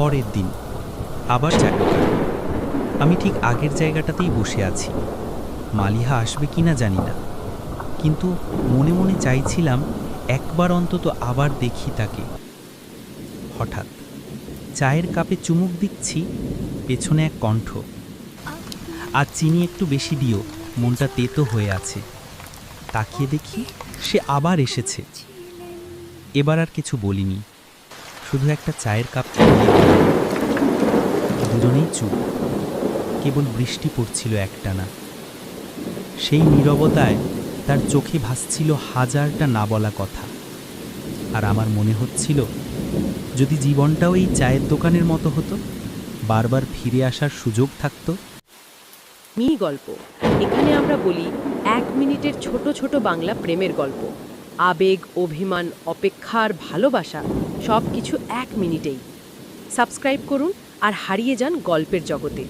পরের দিন। আবার দোকান আমি ঠিক আগের জায়গাটাতেই বসে আছি। মালিহা আসবে কি না জানি না। কিন্তু মনে মনে চাইছিলাম একবার অন্তত আবার দেখি তাকে। হঠাৎ চায়ের কাপে চুমুক দিচ্ছি, পেছনে এক কণ্ঠ। আর চিনি একটু বেশি দিও, মনটা তেতো হয়ে আছে। তাকিয়ে দেখি সে আবার এসেছে। এবার আর কিছু বলিনি। শুধু একটা চায়ের কাপ দুজনেই চুপ। কেবল বৃষ্টি পড়ছিল একটানা। সেই নীরবতায় তার চোখে ভাসছিল হাজারটা না বলা কথা। আর আমার মনে হচ্ছিল, যদি জীবনটাও এই চায়ের দোকানের মতো হতো, বারবার ফিরে আসার সুযোগ থাকতো। মি গল্প। এখানে আমরা বলি এক মিনিটের ছোট ছোট বাংলা প্রেমের গল্প। আবেগ, অভিমান, অপেক্ষার ভালোবাসা সব কিছু এক মিনিটেই। সাবস্ক্রাইব করুন আর হারিয়ে যান গল্পের জগতে।